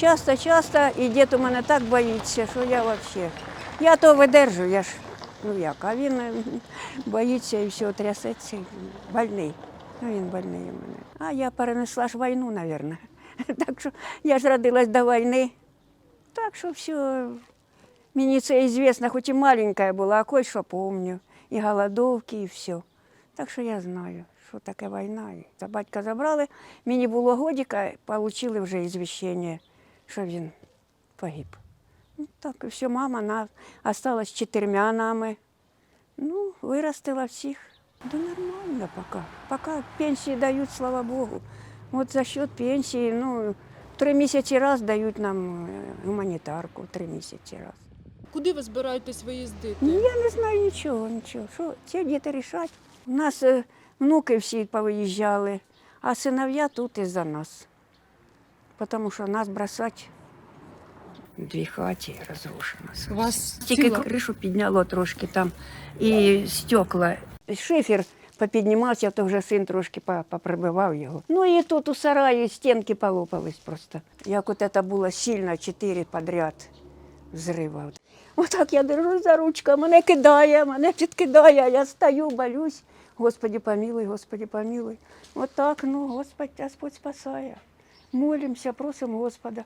Часто, часто, і дід у мене так боїться, що я взагалі. Я то видержу, я ж ну як, а він е, боїться і все трясеться. Больний. Ну, він больний у мене. А я перенесла ж війну, мабуть. Так що я ж родилась до війни. Так що все, мені це звісно, хоч і маленька була, а кое-що помню. І голодовки, і все. Так що я знаю, що таке війна. Та батька забрали, мені було годіка, отримали вже ізвіщення, що він погиб. Ну, так і все, мама на, осталась чотирма нами. Ну, виростила всіх. Да нормально пока. Пока пенсії дають, слава Богу. От за счет пенсії, ну, три місяці раз дають нам е, гуманітарку, три місяці раз. Куди ви збираєтесь виїздити? Ну, Я не знаю нічого, нічого. Що ці діти рішать. У нас е, внуки всі повиїжджали, а синов'я тут із-за нас. Тому що нас бросати дві хаті розрушено. У вас Тільки ціла- кришу підняло трошки там і стекла. Шифер попіднімався, то вже син трошки поприбивав його. Ну і тут у сараї стінки полопались просто. Як от це було сильно, чотири подряд взрива. Отак я держу за ручку, мене кидає, мене підкидає, я стою, болюсь. Господи, помилуй, Господи, помилуй. Отак, ну, Господь, Господь спасає. Молимося, просимо Господа.